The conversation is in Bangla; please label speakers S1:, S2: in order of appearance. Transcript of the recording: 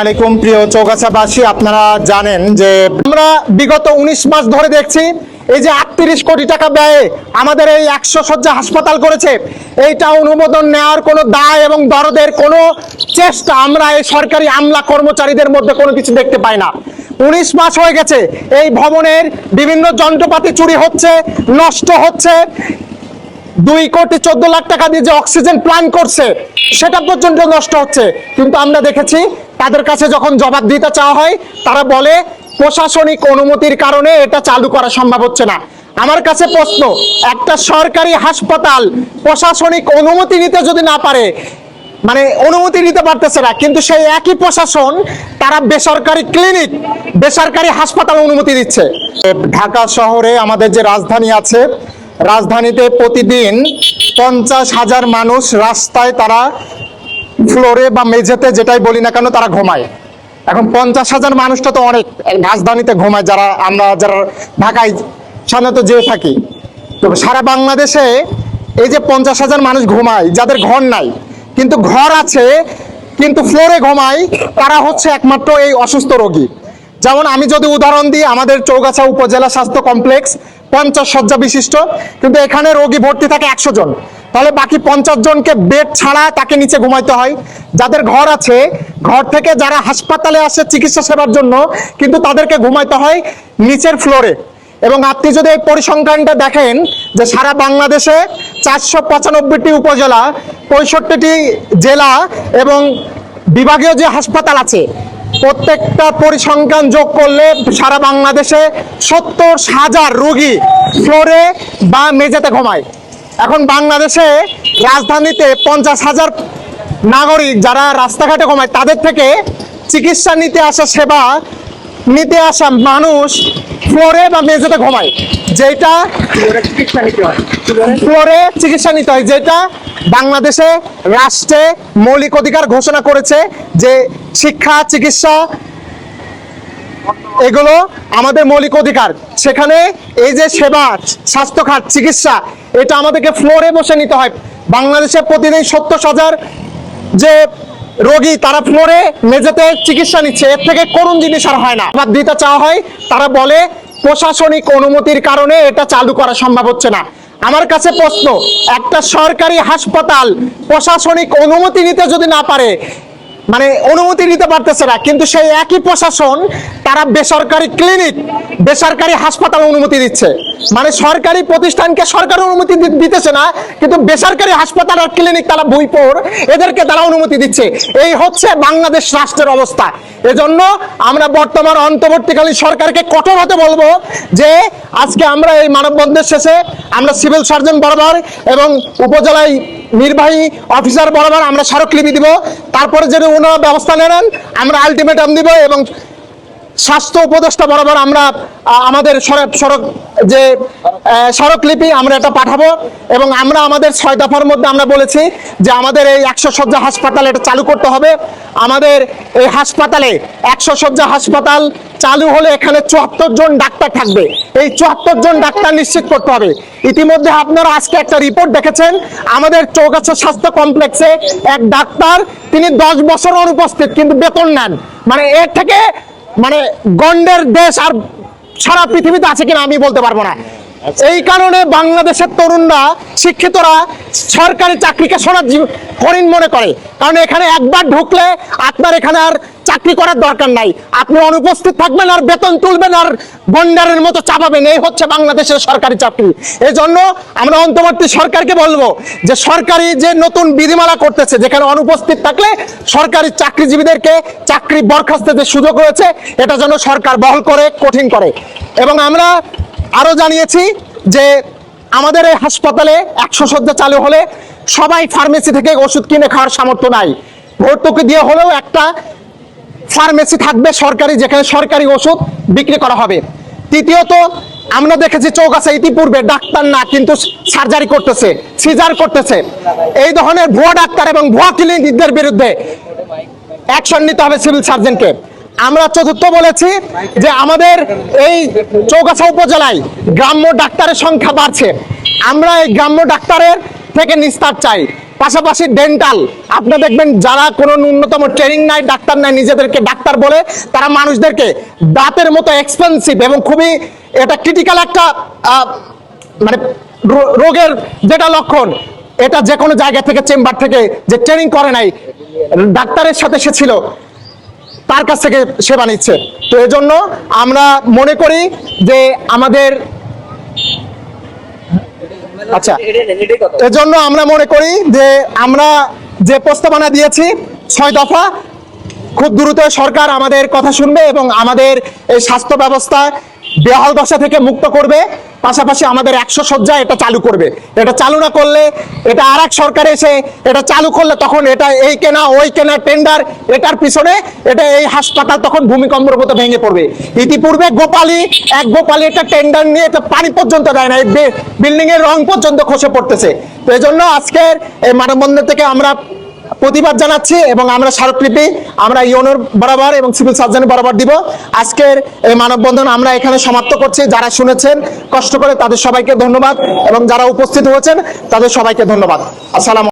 S1: আলাইকুম, প্রিয় চৌগাছাবাসী, আপনারা জানেন যে আমরা বিগত উনিশ মাস ধরে দেখছি এই যে আটত্রিশ কোটি টাকা ব্যয়ে আমাদের এই একশো শয্যা হাসপাতাল করেছে। এইটা অনুমোদন নেওয়ার কোনো দায় এবং দরদের কোনো চেষ্টা আমরা এই সরকারি আমলা কর্মচারীদের মধ্যে কোনো কিছু দেখতে পাই না। উনিশ মাস হয়ে গেছে, এই ভবনের বিভিন্ন যন্ত্রপাতি চুরি হচ্ছে, নষ্ট হচ্ছে। দুই কোটি চোদ্দ লাখ টাকা দিয়ে যে অক্সিজেন প্ল্যান করছে, সেটা পর্যন্ত নষ্ট হচ্ছে। কিন্তু আমরা দেখেছি তাদের কাছে যখন জবাব দিতে চাওয়া হয়, তারা বলে, প্রশাসনিক অনুমতির কারণে এটা চালু করা সম্ভব হচ্ছে না। আমার কাছে প্রশ্ন, একটা সরকারি হাসপাতাল প্রশাসনিক অনুমতি নিতে যদি না পারে মানে অনুমতি নিতে পারতেছে না, কিন্তু সেই একই প্রশাসন, তারা বেসরকারি ক্লিনিক, বেসরকারি হাসপাতাল অনুমতি দিচ্ছে। ঢাকা শহরে আমাদের যে রাজধানী আছে, রাজধানীতে প্রতিদিন পঞ্চাশ হাজার মানুষ রাস্তায় তারা ফ্লোরে বা মেঝেতে যেটাই বলি না কেন, তারা ঘুমায়। এখন পঞ্চাশ হাজার মানুষটা তো অনেক রাজধানীতে ঘুমায় যারা, আমরা যারা ঢাকায় সাধারণত যেয়ে থাকি। তো সারা বাংলাদেশে এই যে পঞ্চাশ হাজার মানুষ ঘুমায়, যাদের ঘর নাই, কিন্তু ঘর আছে, কিন্তু ফ্লোরে ঘুমায়, তারা হচ্ছে একমাত্র এই অসুস্থ রোগী। যেমন আমি যদি উদাহরণ দিই, আমাদের চৌগাছা উপজেলা স্বাস্থ্য কমপ্লেক্স, পঞ্চাশ শয্যা বিশিষ্ট, কিন্তু এখানে রোগী ভর্তি থাকে একশো জন। তাহলে বাকি পঞ্চাশ জনকে বেড ছাড়া তাকে নিচে ঘুমাইতে হয়। যাদের ঘর আছে, ঘর থেকে যারা হাসপাতালে আসে চিকিৎসা সেবার জন্য, কিন্তু তাদেরকে ঘুমাইতে হয় নিচের ফ্লোরে এবং আপনি যদি এই পরিসংখ্যানটা দেখেন, যে সারা বাংলাদেশে চারশো পঁচানব্বইটি উপজেলা, পঁয়ষট্টিটি জেলা এবং বিভাগীয় যে হাসপাতাল আছে, প্রত্যেকটা পরিসংখ্যান যোগ করলে সারা বাংলাদেশে সত্তর হাজার রোগী ফ্লোরে বা মেঝেতে ঘুমায়। এখন বাংলাদেশে রাজধানীতে পঞ্চাশ হাজার নাগরিক যারা রাস্তাঘাটে ঘুমায়, তাদের থেকে চিকিৎসা নিতে আসা, সেবা নিতে আসা মানুষ ফ্লোরে বা মেঝেতে ঘুমায়। যেটা ফ্লোরে চিকিৎসা নিতে হয়, যেটা বাংলাদেশে রাষ্ট্রে মৌলিক অধিকার ঘোষণা করেছে যে শিক্ষা, চিকিৎসা এগুলো আমাদের মৌলিক অধিকার। সেখানে এই যে সেবা স্বাস্থ্য খাত চিকিৎসা, এটা আমাদেরকে ফ্লোরে বসে নিতে হয়। বাংলাদেশে প্রতিদিন সত্তর হাজার যে রোগী, তারা ফ্লোরে মেঝেতে চিকিৎসা নিচ্ছে। এর থেকে করুণ জিনিস আর হয় না। আবার দিতে চাওয়া হয়, তারা বলে, প্রশাসনিক অনুমতির কারণে এটা চালু করা সম্ভব হচ্ছে না। আমার কাছে প্রশ্ন, একটা সরকারি হাসপাতাল প্রশাসনিক অনুমতি নিতে যদি না পারে মানে অনুমতি নিতে পারতেছে না, কিন্তু সেই একই প্রশাসন, তারা বেসরকারি ক্লিনিক বেসরকারি হাসপাতাল অনুমতি দিচ্ছে। মানে সরকারি প্রতিষ্ঠানকে সরকার অনুমতি দিতেছে না, কিন্তু বেসরকারি হাসপাতাল আর ক্লিনিক তারা বইপোর এদেরকে তারা অনুমতি দিচ্ছে। এই হচ্ছে বাংলাদেশ রাষ্ট্রের অবস্থা। এজন্য আমরা বর্তমান অন্তর্বর্তীকালীন সরকারকে কঠোর হতে বলব যে, আজকে আমরা এই মানববন্ধের শেষে আমরা সিভিল সার্জন বরাবর এবং উপজেলায় নির্বাহী অফিসার বরাবর আমরা স্মারকলিপি দিব। তারপরে যদি ওনারা ব্যবস্থা নেন, আমরা আলটিমেটাম দিব এবং স্বাস্থ্য উপদেষ্টা বরাবর আমরা আমাদের সড়ক সড়ক যে আহ, স্মারকলিপি আমরা এটা পাঠাবো এবং আমরা আমাদের ছয় দফার মধ্যে আমরা বলেছি যে আমাদের এই একশো শয্যা হাসপাতাল এটা চালু করতে হবে। আমাদের এই হাসপাতালে একশো শয্যা হাসপাতাল চালু হলে এখানে চুয়াত্তর জন ডাক্তার থাকবে। এই চুয়াত্তর জন ডাক্তার নিশ্চিত করতে হবে। ইতিমধ্যে আপনারা আজকে একটা রিপোর্ট দেখেছেন আমাদের চৌগাছা স্বাস্থ্য কমপ্লেক্সে এক ডাক্তার তিনি দশ বছর অনুপস্থিত কিন্তু বেতন নেন। মানে এর থেকে মানে গন্ডের দেশ আর সারা পৃথিবীতে আছে কিনা আমি বলতে পারব না। এই কারণে বাংলাদেশের তরুণরা, শিক্ষিতরা সরকারি চাকরিকে সোনার হরিণ মনে করে। কারণ এখানে একবার ঢুকলে আপনার এখানে আর চাকরি করার দরকার নাই। আপনি অনুপস্থিত থাকবেন আর বেতন তুলবেন আর বন্ডারের মতো চাপাবেন। এই হচ্ছে বাংলাদেশের সরকারি চাকরি। এই জন্য আমরা অন্তর্বর্তী সরকারকে বলব যে সরকারি যে নতুন বিধিমালা করতেছে, যেখানে অনুপস্থিত থাকলে সরকারি চাকরিজীবীদেরকে চাকরি বরখাস্তের যে সুযোগ রয়েছে, এটা যেন সরকার বহল করে, কঠিন করে। এবং আমরা আরও জানিয়েছি যে আমাদের এই হাসপাতালে একশো শয্যা চালু হলে সবাই ফার্মেসি থেকে ওষুধ কিনে খাওয়ার সামর্থ্য নাই। ভর্তুকি দিয়ে হলেও একটা ফার্মেসি থাকবে সরকারি, যেখানে সরকারি ওষুধ বিক্রি করা হবে। তৃতীয়ত, আমরা দেখেছি চৌগাছা ইতিপূর্বে, ডাক্তার না, কিন্তু সার্জারি করতেছে সিজার করতেছে। এই ধরনের ভুয়া ডাক্তার এবং ভুয়া ক্লিনিকদের বিরুদ্ধে অ্যাকশন নিতে হবে সিভিল সার্জনকে আমরা চতুর্থ বলেছি যে আমাদের এই চৌগাছা উপজেলায় গ্রাম্য ডাক্তারের সংখ্যা বাড়ছে। আমরা এই গ্রাম্য ডাক্তারের থেকে নিস্তার চাই। পাশাপাশি ডেন্টাল আপনি দেখবেন যারা কোনো ন্যূনতম ট্রেনিং নাই, ডাক্তার নাই, নিজেদেরকে ডাক্তার বলে তারা মানুষদেরকে দাঁতের মতো এক্সপেন্সিভ এবং খুবই এটা ক্রিটিক্যাল একটা মানে রোগের যেটা লক্ষণ, এটা যে কোনো জায়গা থেকে চেম্বার থেকে যে ট্রেনিং করে নাই, ডাক্তারের সাথে সে ছিল। তার কাছ থেকে সেবা নিচ্ছে তো এজন্য আমরা মনে করি যে আমাদের আচ্ছা এজন্য আমরা মনে করি যে আমরা যে প্রস্তাবনা দিয়েছি ছয় দফা, খুব দ্রুত সরকার আমাদের কথা শুনবে এবং আমাদের এই স্বাস্থ্য ব্যবস্থা বেহাল দশা থেকে মুক্ত করবে। পাশাপাশি আমাদের একশো শয্যা এটা চালু করবে। এটা চালু না করলে এটা আর এক সরকার এসে এটা চালু করলে তখন এটা এই কেনা, ওই কেনা টেন্ডার এটার পিছনে এটা এই হাসপাতাল তখন ভূমিকম্পের মতো ভেঙে পড়বে। ইতিপূর্বে গোপালী, এক গোপালী একটা টেন্ডার নিয়ে এটা পানি পর্যন্ত দেয় না বিল্ডিং এর রং পর্যন্ত খসে পড়তেছে। তো এই জন্য আজকের এই মানববন্ধন থেকে আমরা প্রতিবাদ জানাচ্ছি এবং আমরা স্মারকলিপি, আমরা ইউনোর বরাবর এবং সিভিল সার্জনের বরাবর দিব। আজকের এই মানববন্ধন আমরা এখানে সমাপ্ত করছি। যারা শুনেছেন, কষ্ট করে তাদের সবাইকে ধন্যবাদ এবং যারা উপস্থিত হয়েছেন, তাদের সবাইকে ধন্যবাদ। আসসালাম